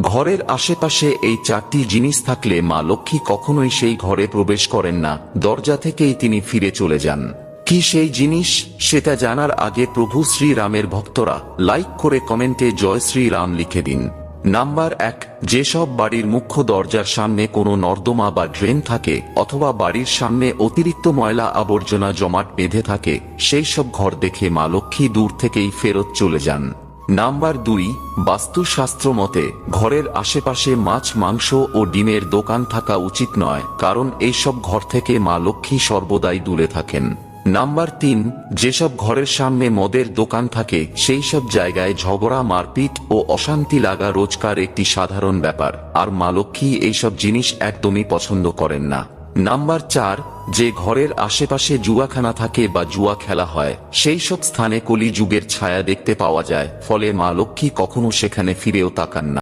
ঘরের আশেপাশে এই চারটি জিনিস থাকলে মা লক্ষ্মী কখনোই সেই ঘরে প্রবেশ করেন না। দরজা থেকেই তিনি ফিরে চলে যান। কি সেই জিনিস? সেটা জানার আগে প্রভু শ্রীরামের ভক্তরা লাইক করে কমেন্টে জয় শ্রীরাম লিখে দিন। নাম্বার এক, যেসব বাড়ির মুখ্য দরজার সামনে কোনো নর্দমা বা ড্রেন থাকে অথবা বাড়ির সামনে অতিরিক্ত ময়লা আবর্জনা জমাট বেঁধে থাকে, সেই সব ঘর দেখে মা লক্ষ্মী দূর থেকেই ফেরত চলে যান। নাম্বার দুই, বাস্তুশাস্ত্র মতে, ঘরের আশেপাশে মাছ, মাংস ও ডিমের দোকান থাকা উচিত নয়, কারণ এইসব ঘর থেকে মা লক্ষ্মী সর্বদাই দূরে থাকেন। নাম্বার তিন, যেসব ঘরের সামনে মদের দোকান থাকে সেই সব জায়গায় ঝগড়া, মারপিট ও অশান্তি লাগা রোজকার একটি সাধারণ ব্যাপার, আর মা লক্ষ্মী এইসব জিনিস একদমই পছন্দ করেন না। নাম্বার চার যে ঘরের আশেপাশে জুয়াখানা থাকে বা জুয়া খেলা হয়, সেই সব স্থানে কলিযুগের ছায়া দেখতে পাওয়া যায়, ফলে মা লক্ষ্মী কখনো সেখানে ফিরেও তাকান না।